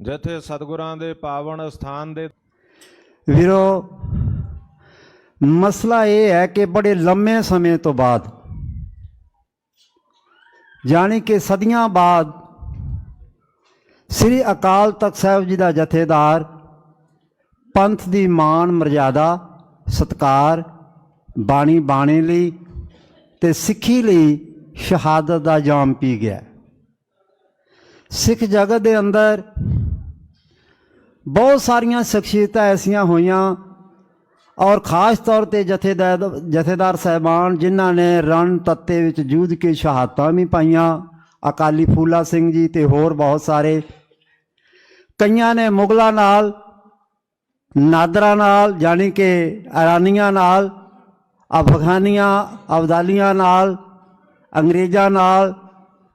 ਜਿੱਥੇ ਸਤਿਗੁਰਾਂ ਦੇ ਪਾਵਨ ਸਥਾਨ ਦੇ ਵੀਰੋ, ਮਸਲਾ ਇਹ ਹੈ ਕਿ ਬੜੇ ਲੰਮੇ ਸਮੇਂ ਤੋਂ ਬਾਅਦ ਜਾਣੀ ਕਿ ਸਦੀਆਂ ਬਾਅਦ ਸ੍ਰੀ ਅਕਾਲ ਤਖਤ ਸਾਹਿਬ ਜੀ ਦਾ ਜਥੇਦਾਰ, ਪੰਥ ਦੀ ਮਾਣ ਮਰਜ਼ਾਦਾ, ਸਤਕਾਰ, ਬਾਣੀ ਬਾਣੇ ਲਈ ਤੇ ਸਿੱਖੀ ਲਈ ਸ਼ਹਾਦਤ ਦਾ ਜਾਮ ਪੀ ਗਿਆ। ਸਿੱਖ ਜਗਤ ਦੇ ਅੰਦਰ ਬਹੁਤ ਸਾਰੀਆਂ ਸ਼ਖਸੀਅਤਾਂ ਐਸੀਆਂ ਹੋਈਆਂ ਔਰ ਖਾਸ ਤੌਰ ਤੇ ਜਥੇਦਾਰ ਜਥੇਦਾਰ ਸਹਿਬਾਨ ਜਿਨ੍ਹਾਂ ਨੇ ਰਣ ਤੱਤੇ ਵਿੱਚ ਜੂਝ ਕੇ ਸ਼ਹਾਦਤਾਂ ਵੀ ਪਾਈਆਂ। ਅਕਾਲੀ ਫੂਲਾ ਸਿੰਘ ਜੀ ਤੇ ਹੋਰ ਬਹੁਤ ਸਾਰੇ। ਕਈਆਂ ਨੇ ਮੁਗਲਾਂ ਨਾਲ, ਨਾਦਰਾਂ ਨਾਲ ਜਾਣੀ ਕਿ ਇਰਾਨੀਆਂ ਨਾਲ, ਅਫਗਾਨੀਆਂ, ਅਬਦਾਲੀਆਂ ਨਾਲ, ਅੰਗਰੇਜ਼ਾਂ ਨਾਲ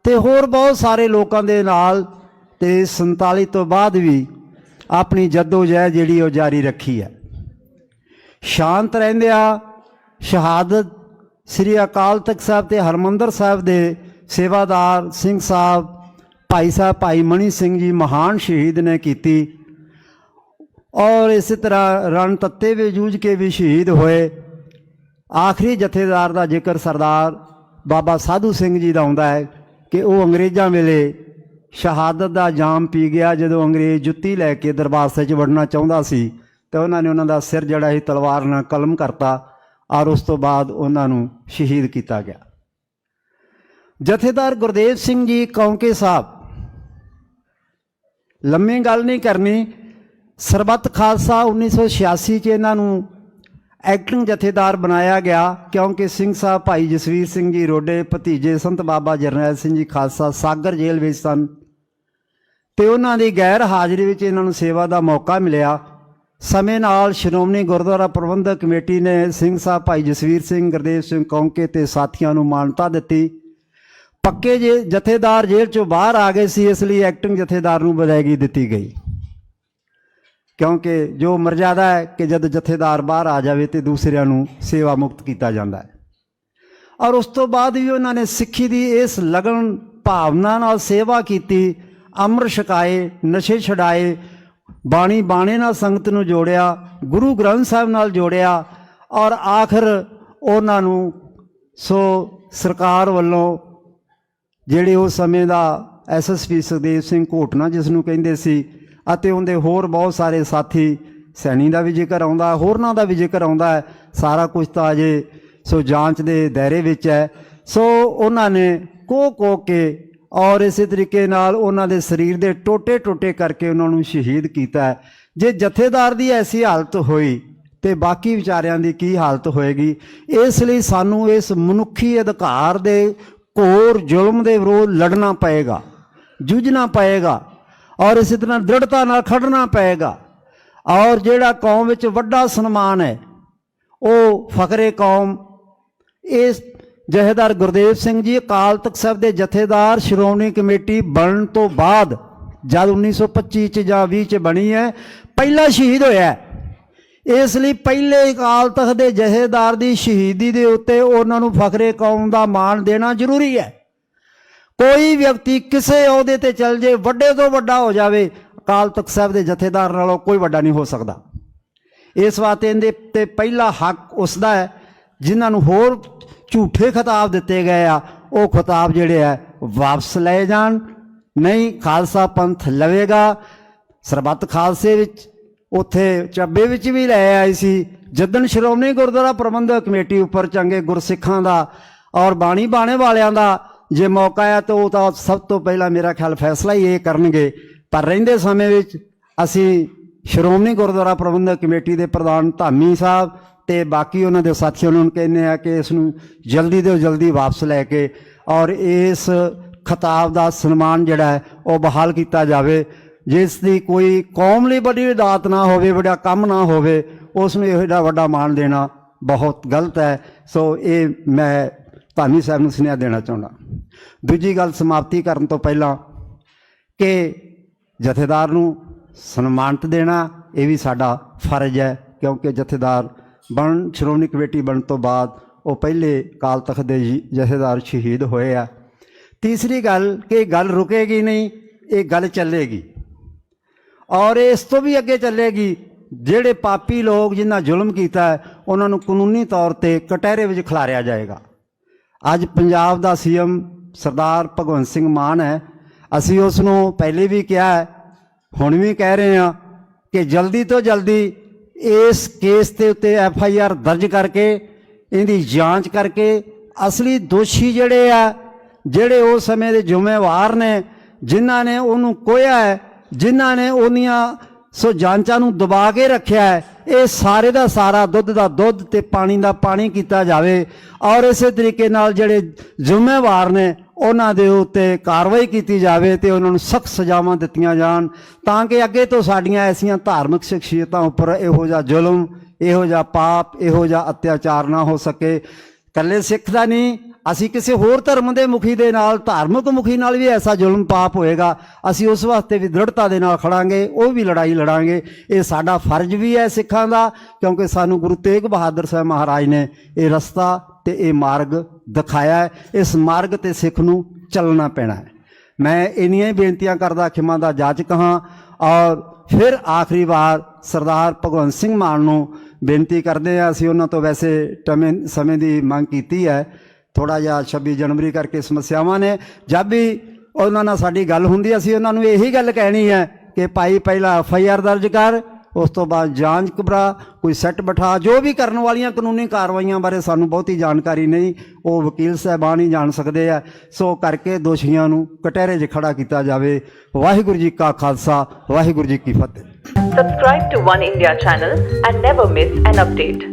ਤੇ ਹੋਰ ਬਹੁਤ ਸਾਰੇ ਲੋਕਾਂ ਦੇ ਨਾਲ ਤੇ 47 ਤੋਂ ਬਾਅਦ ਵੀ ਆਪਣੀ ਜਦੋਜਹਿਦ ਜਿਹੜੀ ਉਹ ਜਾਰੀ ਰੱਖੀ ਹੈ। ਸ਼ਾਂਤ ਰਹਿੰਦਿਆਂ ਸ਼ਹਾਦਤ ਸ੍ਰੀ ਅਕਾਲ ਤਖਤ ਸਾਹਿਬ ਤੇ ਹਰਮੰਦਰ ਸਾਹਿਬ ਦੇ ਸੇਵਾਦਾਰ ਸਿੰਘ ਸਾਹਿਬ, ਭਾਈ ਸਾਹਿਬ, ਭਾਈ ਮਣੀ ਸਿੰਘ ਜੀ ਮਹਾਨ ਸ਼ਹੀਦ ਨੇ ਕੀਤੀ। ਔਰ ਇਸੇ ਤਰ੍ਹਾਂ ਰਣ ਤੱਤੇ ਵਿੱਚ ਜੂਝ ਕੇ ਵੀ ਸ਼ਹੀਦ ਹੋਏ। ਆਖਰੀ ਜਥੇਦਾਰ ਦਾ ਜ਼ਿਕਰ ਸਰਦਾਰ ਬਾਬਾ ਸਾਧੂ ਸਿੰਘ ਜੀ ਦਾ ਆਉਂਦਾ ਹੈ ਕਿ ਉਹ ਅੰਗਰੇਜ਼ਾਂ ਵੇਲੇ ਸ਼ਹਾਦਤ ਦਾ ਜਾਮ ਪੀ ਗਿਆ ਜਦੋਂ ਅੰਗਰੇਜ਼ ਜੁੱਤੀ ਲੈ ਕੇ ਦਰਬਾਰ 'ਚ ਵੜਨਾ ਚਾਹੁੰਦਾ ਸੀ ਤੇ ਉਹਨਾਂ ਨੇ ਉਹਨਾਂ ਦਾ ਸਿਰ ਜਿਹੜਾ ਸੀ ਤਲਵਾਰ ਨਾਲ ਕਲਮ ਕਰਤਾ ਔਰ ਉਸ ਤੋਂ ਬਾਅਦ ਉਹਨਾਂ ਨੂੰ ਸ਼ਹੀਦ ਕੀਤਾ ਗਿਆ। ਜਥੇਦਾਰ ਗੁਰਦੇਵ ਸਿੰਘ ਜੀ ਕੌਂਕੇ ਸਾਹਿਬ, ਲੰਮੀ ਗੱਲ ਨਹੀਂ ਕਰਨੀ, ਸਰਬੱਤ ਖਾਲਸਾ 1986 ਚ ਇਹਨਾਂ ਨੂੰ ਐਕਟਿੰਗ ਜਥੇਦਾਰ ਬਣਾਇਆ ਗਿਆ ਕਿਉਂਕਿ ਸਿੰਘ ਸਾਹਿਬ ਭਾਈ ਜਸਵੀਰ ਸਿੰਘ ਜੀ, ਰੋਡੇ ਭਤੀਜੇ ਸੰਤ ਬਾਬਾ ਜਰਨੈਲ ਸਿੰਘ ਜੀ ਖਾਲਸਾ ਸਾਗਰ ਜੇਲ੍ਹ ਵਿੱਚ ਸਨ। ਤੇ ਉਹਨਾਂ ਦੀ ਗੈਰ ਹਾਜ਼ਰੀ ਵਿੱਚ ਇਹਨਾਂ ਨੂੰ ਸੇਵਾ ਦਾ ਮੌਕਾ ਮਿਲਿਆ। ਸਮੇਂ ਨਾਲ ਸ਼੍ਰੋਮਣੀ ਗੁਰਦੁਆਰਾ ਪ੍ਰਬੰਧਕ ਕਮੇਟੀ ਨੇ ਸਿੰਘ ਸਾਹਿਬ ਭਾਈ ਜਸਵੀਰ ਸਿੰਘ, ਗੁਰਦੇਵ ਸਿੰਘ ਕੌਂਕੇ ਤੇ ਸਾਥੀਆਂ ਨੂੰ ਮਾਨਤਾ ਦਿੱਤੀ। ਪੱਕੇ ਜੇ ਜਥੇਦਾਰ ਜੇਲ੍ਹ ਚੋਂ ਬਾਹਰ ਆ ਗਏ ਸੀ, ਇਸ ਲਈ ਐਕਟਿੰਗ ਜਥੇਦਾਰ ਨੂੰ ਬਜਾਇਗੀ ਦਿੱਤੀ ਗਈ। ਕਿਉਂਕਿ ਜੋ ਮਰਜ਼ਾਦਾ ਹੈ ਕਿ ਜਦ ਜਥੇਦਾਰ ਬਾਹਰ ਆ ਜਾਵੇ ਤੇ ਦੂਸਰਿਆਂ ਨੂੰ ਸੇਵਾ ਮੁਕਤ ਕੀਤਾ ਜਾਂਦਾ ਹੈ। ਔਰ ਉਸ ਤੋਂ ਬਾਅਦ ਵੀ ਉਹਨਾਂ ਨੇ ਸਿੱਖੀ ਦੀ ਇਸ ਲਗਨ ਭਾਵਨਾ ਨਾਲ ਸੇਵਾ ਕੀਤੀ। ਅੰਮ੍ਰਿਤ ਛਕਾਏ, ਨਸ਼ੇ ਛਡਾਏ, ਬਾਣੀ ਬਾਣੇ ਨਾਲ ਸੰਗਤ ਨੂੰ ਜੋੜਿਆ, ਗੁਰੂ ਗ੍ਰੰਥ ਸਾਹਿਬ ਨਾਲ ਜੋੜਿਆ ਔਰ ਆਖਰ ਉਹਨਾਂ ਨੂੰ ਸੋ ਸਰਕਾਰ ਵੱਲੋਂ ਜਿਹੜੇ ਉਸ ਸਮੇਂ ਦਾ ਐਸਐਸਪੀ ਸੁਖਦੇਵ ਸਿੰਘ ਘੋਟਣਾ ਜਿਸ ਨੂੰ ਕਹਿੰਦੇ ਸੀ ਅਤੇ ਉਹਦੇ ਹੋਰ ਬਹੁਤ ਸਾਰੇ ਸਾਥੀ ਸੈਣੀ ਦਾ ਵੀ ਜ਼ਿਕਰ ਆਉਂਦਾ, ਹੋਰਨਾਂ ਦਾ ਵੀ ਜ਼ਿਕਰ ਆਉਂਦਾ ਸਾਰਾ ਕੁਝ ਤਾਂ ਅਜੇ ਸੋ ਜਾਂਚ ਦੇ ਦਾਇਰੇ ਵਿੱਚ ਹੈ। ਸੋ ਉਹਨਾਂ ਨੇ ਕੋ ਕੋ ਕੇ ਔਰ ਇਸੇ ਤਰੀਕੇ ਨਾਲ ਉਹਨਾਂ ਦੇ ਸਰੀਰ ਦੇ ਟੋਟੇ ਟੋਟੇ ਕਰਕੇ ਉਹਨਾਂ ਨੂੰ ਸ਼ਹੀਦ ਕੀਤਾ ਜੇ ਜਥੇਦਾਰ ਦੀ ਐਸੀ ਹਾਲਤ ਹੋਈ ਤੇ ਬਾਕੀ ਵਿਚਾਰਿਆਂ ਦੀ ਕੀ ਹਾਲਤ ਹੋਏਗੀ? ਇਸ ਲਈ ਸਾਨੂੰ ਇਸ ਮਨੁੱਖੀ ਅਧਿਕਾਰ ਦੇ ਘੋਰ ਜ਼ੁਲਮ ਦੇ ਵਿਰੋਧ ਲੜਨਾ ਪਏਗਾ, ਜੂਝਣਾ ਪਏਗਾ ਔਰ ਇਸੇ ਤਰ੍ਹਾਂ ਦ੍ਰਿੜਤਾ ਨਾਲ ਖੜਨਾ ਪਏਗਾ। ਔਰ ਜਿਹੜਾ ਕੌਮ ਵਿੱਚ ਵੱਡਾ ਸਨਮਾਨ ਹੈ, ਉਹ ਫਕਰੇ ਕੌਮ, ਇਸ ਜਹੇਦਾਰ ਗੁਰਦੇਵ ਸਿੰਘ ਜੀ, ਅਕਾਲ ਤਖਤ ਸਾਹਿਬ ਦੇ ਜਥੇਦਾਰ, ਸ਼੍ਰੋਮਣੀ ਕਮੇਟੀ ਬਣਨ ਤੋਂ ਬਾਅਦ ਜਦ 1925 ਚ ਜਾਂ 20 ਚ ਬਣੀ ਹੈ, ਪਹਿਲਾ ਸ਼ਹੀਦ ਹੋਇਆ ਇਸ ਲਈ ਪਹਿਲੇ ਅਕਾਲ ਤਖਤ ਦੇ ਜਹੇਦਾਰ ਦੀ ਸ਼ਹੀਦੀ ਦੇ ਉੱਤੇ ਉਹਨਾਂ ਨੂੰ ਫਖਰੇ ਕੌਮ ਦਾ ਮਾਣ ਦੇਣਾ ਜ਼ਰੂਰੀ ਹੈ। ਕੋਈ ਵਿਅਕਤੀ ਕਿਸੇ ਅਹੁਦੇ ਤੇ ਚੱਲ ਜੇ, ਵੱਡੇ ਤੋਂ ਵੱਡਾ ਹੋ ਜਾਵੇ, ਅਕਾਲ ਤਖਤ ਸਾਹਿਬ ਦੇ ਜਥੇਦਾਰ ਨਾਲੋਂ ਕੋਈ ਵੱਡਾ ਨਹੀਂ ਹੋ ਸਕਦਾ। ਇਸ ਵਾਸਤੇ ਇਹਦੇ ਤੇ ਪਹਿਲਾ ਹੱਕ ਉਸ ਦਾ ਹੈ, ਜਿਨ੍ਹਾਂ ਨੂੰ ਹੋਰ ਝੂਠੇ ਖਿਤਾਬ ਦਿੱਤੇ ਗਏ ਆ, ਉਹ ਖਿਤਾਬ ਜਿਹੜੇ ਆ, ਵਾਪਸ ਲਏ ਜਾਣ। ਨਹੀਂ, ਖਾਲਸਾ ਪੰਥ ਲਵੇਗਾ। ਸਰਬੱਤ ਖਾਲਸੇ ਵਿੱਚ, ਉੱਥੇ ਚੱਬੇ ਵਿੱਚ ਵੀ ਲੈ ਆਈ ਸੀ। ਜਦਨ ਸ਼੍ਰੋਮਣੀ ਗੁਰਦੁਆਰਾ ਪ੍ਰਬੰਧਕ ਕਮੇਟੀ ਉੱਪਰ ਚੰਗੇ ਗੁਰਸਿੱਖਾਂ ਦਾ ਔਰ ਬਾਣੀ ਬਾਣੇ ਵਾਲਿਆਂ ਦਾ ਜੇ ਮੌਕਾ ਆ ਤਾਂ ਉਹ ਤਾਂ ਸਭ ਤੋਂ ਪਹਿਲਾਂ ਮੇਰਾ ਖਿਆਲ ਫੈਸਲਾ ਹੀ ਇਹ ਕਰਨਗੇ। ਪਰ ਰਹਿੰਦੇ ਸਮੇਂ ਵਿੱਚ ਅਸੀਂ ਸ਼੍ਰੋਮਣੀ ਗੁਰਦੁਆਰਾ ਪ੍ਰਬੰਧਕ ਕਮੇਟੀ ਦੇ ਪ੍ਰਧਾਨ ਧਾਮੀ ਸਾਹਿਬ ਤੇ ਬਾਕੀ ਉਹਨਾਂ ਦੇ ਸਾਥੀਆਂ ਨੂੰ ਕਹਿੰਦੇ ਆ ਕਿ ਇਸ ਨੂੰ ਜਲਦੀ ਤੋਂ ਜਲਦੀ ਵਾਪਸ ਲੈ ਕੇ ਔਰ ਇਸ ਖਿਤਾਬ ਦਾ ਸਨਮਾਨ ਜਿਹੜਾ ਹੈ, ਉਹ ਬਹਾਲ ਕੀਤਾ ਜਾਵੇ। ਜਿਸ ਦੀ ਕੋਈ ਕੌਮ ਲਈ ਵੱਡੀ ਦਾਤ ਨਾ ਹੋਵੇ, ਵੱਡਾ ਕੰਮ ਨਾ ਹੋਵੇ, ਉਸ ਨੂੰ ਇਹੋ ਜਿਹਾ ਵੱਡਾ ਮਾਣ ਦੇਣਾ ਬਹੁਤ ਗਲਤ ਹੈ। ਸੋ ਇਹ ਮੈਂ ਧਾਮੀ ਸਾਹਿਬ ਨੂੰ ਸੁਨੇਹਾ ਦੇਣਾ ਚਾਹੁੰਦਾ। ਦੂਜੀ ਗੱਲ ਸਮਾਪਤੀ ਕਰਨ ਤੋਂ ਪਹਿਲਾਂ ਕਿ ਜਥੇਦਾਰ ਨੂੰ ਸਨਮਾਨਿਤ ਦੇਣਾ, ਇਹ ਵੀ ਸਾਡਾ ਫਰਜ਼ ਹੈ, ਕਿਉਂਕਿ ਜਥੇਦਾਰ ਬਣ, ਸ਼੍ਰੋਮਣੀ ਕਮੇਟੀ ਬਣਨ ਤੋਂ ਬਾਅਦ ਉਹ ਪਹਿਲੇ ਕਾਲ ਤਖਤ ਦੇ ਜੀ- ਜਥੇਦਾਰ ਸ਼ਹੀਦ ਹੋਏ ਆ। ਤੀਸਰੀ ਗੱਲ ਕਿ ਇਹ ਗੱਲ ਰੁਕੇਗੀ ਨਹੀਂ, ਇਹ ਗੱਲ ਚੱਲੇਗੀ। ਔਰ ਇਸ ਤੋਂ ਵੀ ਅੱਗੇ ਚੱਲੇਗੀ, ਜਿਹੜੇ ਪਾਪੀ ਲੋਕ ਜਿਨ੍ਹਾਂ ਜ਼ੁਲਮ ਕੀਤਾ ਹੈ, ਉਹਨਾਂ ਨੂੰ ਕਾਨੂੰਨੀ ਤੌਰ ਤੇ ਕਟਹਿਰੇ ਵਿੱਚ ਖਿਲਾਰਿਆ ਜਾਏਗਾ। ਅੱਜ ਪੰਜਾਬ ਦਾ ਸੀਐਮ ਸਰਦਾਰ ਭਗਵੰਤ ਸਿੰਘ ਮਾਨ ਹੈ। ਅਸੀਂ ਉਸ ਨੂੰ ਪਹਿਲੇ ਵੀ ਕਿਹਾ ਹੈ, ਹੁਣ ਵੀ ਕਹਿ ਰਹੇ ਹਾਂ ਕਿ ਜਲਦੀ ਤੋਂ ਜਲਦੀ ਇਸ ਕੇਸ ਦੇ ਉੱਤੇ ਐਫ ਆਈ ਆਰ ਦਰਜ ਕਰਕੇ, ਇਹਦੀ ਜਾਂਚ ਕਰਕੇ ਅਸਲੀ ਦੋਸ਼ੀ ਜਿਹੜੇ ਆ, ਜਿਹੜੇ ਉਸ ਸਮੇਂ ਦੇ ਜ਼ਿੰਮੇਵਾਰ ਨੇ, ਜਿਨ੍ਹਾਂ ਨੇ ਉਹਨੂੰ ਕੋਇਆ ਹੈ, ਜਿਨ੍ਹਾਂ ਨੇ ਉਹਨੀਆਂ ਸੋ ਜਾਂਚਾਂ ਨੂੰ ਦਬਾ ਕੇ ਰੱਖਿਆ ਹੈ, ਇਹ ਸਾਰੇ ਦਾ ਸਾਰਾ ਦੁੱਧ ਦਾ ਦੁੱਧ ਤੇ ਪਾਣੀ ਦਾ ਪਾਣੀ ਕੀਤਾ ਜਾਵੇ ਔਰ ਇਸੇ ਤਰੀਕੇ ਨਾਲ ਜਿਹੜੇ ਜ਼ਿੰਮੇਵਾਰ ਨੇ ਉਹਨਾਂ ਦੇ ਉੱਤੇ ਕਾਰਵਾਈ ਕੀਤੀ ਜਾਵੇ ਤੇ ਉਹਨਾਂ ਨੂੰ ਸਖਤ ਸਜ਼ਾਵਾਂ ਦਿੱਤੀਆਂ ਜਾਣ, ਤਾਂ ਕਿ ਅੱਗੇ ਤੋਂ ਸਾਡੀਆਂ ਐਸੀਆਂ ਧਾਰਮਿਕ ਸ਼ਖਸੀਅਤਾਂ ਉੱਪਰ ਇਹੋ ਜਿਹਾ ਜ਼ੁਲਮ, ਇਹੋ ਜਿਹਾ ਪਾਪ, ਇਹੋ ਜਿਹਾ ਅਤਿਆਚਾਰ ਨਾ ਹੋ ਸਕੇ। ਕੱਲੇ ਸਿੱਖ ਦਾ ਨਹੀਂ, ਅਸੀਂ ਕਿਸੇ ਹੋਰ ਧਰਮ ਦੇ ਮੁਖੀ ਦੇ ਨਾਲ, ਧਾਰਮਿਕ ਮੁਖੀ ਨਾਲ ਵੀ ਐਸਾ ਜ਼ੁਲਮ ਪਾਪ ਹੋਏਗਾ। ਅਸੀਂ ਉਸ ਵਾਸਤੇ ਵੀ ਦ੍ਰਿੜਤਾ ਦੇ ਨਾਲ ਖੜਾਂਗੇ, ਉਹ ਵੀ ਲੜਾਈ ਲੜਾਂਗੇ। ਇਹ ਸਾਡਾ ਫਰਜ਼ ਵੀ ਹੈ ਸਿੱਖਾਂ ਦਾ, ਕਿਉਂਕਿ ਸਾਨੂੰ ਗੁਰੂ ਤੇਗ ਬਹਾਦਰ ਸਾਹਿਬ ਮਹਾਰਾਜ ਨੇ ਇਹ ਰਸਤਾ ਤੇ ਇਹ ਮਾਰਗ ਦਿਖਾਇਆ ਹੈ। ਇਸ ਮਾਰਗ ਤੇ ਸਿੱਖ ਨੂੰ ਚੱਲਣਾ ਪੈਣਾ ਹੈ। ਮੈਂ ਇੰਨੀਆਂ ਹੀ ਬੇਨਤੀਆਂ ਕਰਦਾ, ਖਿਮਾ ਦਾ ਜਾਚਕ ਹਾਂ ਔਰ ਫਿਰ ਆਖਰੀ ਵਾਰ ਸਰਦਾਰ ਭਗਵੰਤ ਸਿੰਘ ਮਾਨ ਨੂੰ ਬੇਨਤੀ ਕਰਦੇ ਹਾਂ। ਅਸੀਂ ਉਹਨਾਂ ਤੋਂ ਵੈਸੇ ਟਮੇ, ਸਮੇਂ ਦੀ ਮੰਗ ਕੀਤੀ ਹੈ। ਥੋੜਾ ਜਿਹਾ 26 ਜਨਵਰੀ ਕਰਕੇ ਸਮੱਸਿਆਵਾਂ ਨੇ। ਜਦ ਵੀ ਉਹਨਾਂ ਨਾਲ ਸਾਡੀ ਗੱਲ ਹੁੰਦੀ ਅਸੀਂ ਉਹਨਾਂ ਨੂੰ ਇਹੀ ਗੱਲ ਕਹਿਣੀ ਹੈ ਕਿ ਭਾਈ ਪਹਿਲਾਂ ਐਫ ਆਈ ਆਰ ਦਰਜ ਕਰ ਉਸ ਤੋਂ ਬਾਅਦ ਜਾਂਚ ਕਬਰਾ, ਕੋਈ ਸੈੱਟ ਬਿਠਾ, ਜੋ ਵੀ ਕਰਨ ਵਾਲੀਆਂ ਕਾਨੂੰਨੀ ਕਾਰਵਾਈਆਂ ਬਾਰੇ ਸਾਨੂੰ ਬਹੁਤੀ ਜਾਣਕਾਰੀ ਨਹੀਂ, ਉਹ ਵਕੀਲ ਸਾਹਿਬਾਨ ਹੀ ਜਾਣ ਸਕਦੇ ਆ। ਸੋ ਕਰਕੇ ਦੋਸ਼ੀਆਂ ਨੂੰ ਕਟਹਿਰੇ 'ਚ ਖੜਾ ਕੀਤਾ ਜਾਵੇ। ਵਾਹਿਗੁਰੂ ਜੀ ਕਾ ਖਾਲਸਾ, ਵਾਹਿਗੁਰੂ ਜੀ ਕੀ ਫਤਿਹ। Subscribe to One India channel and never miss an update.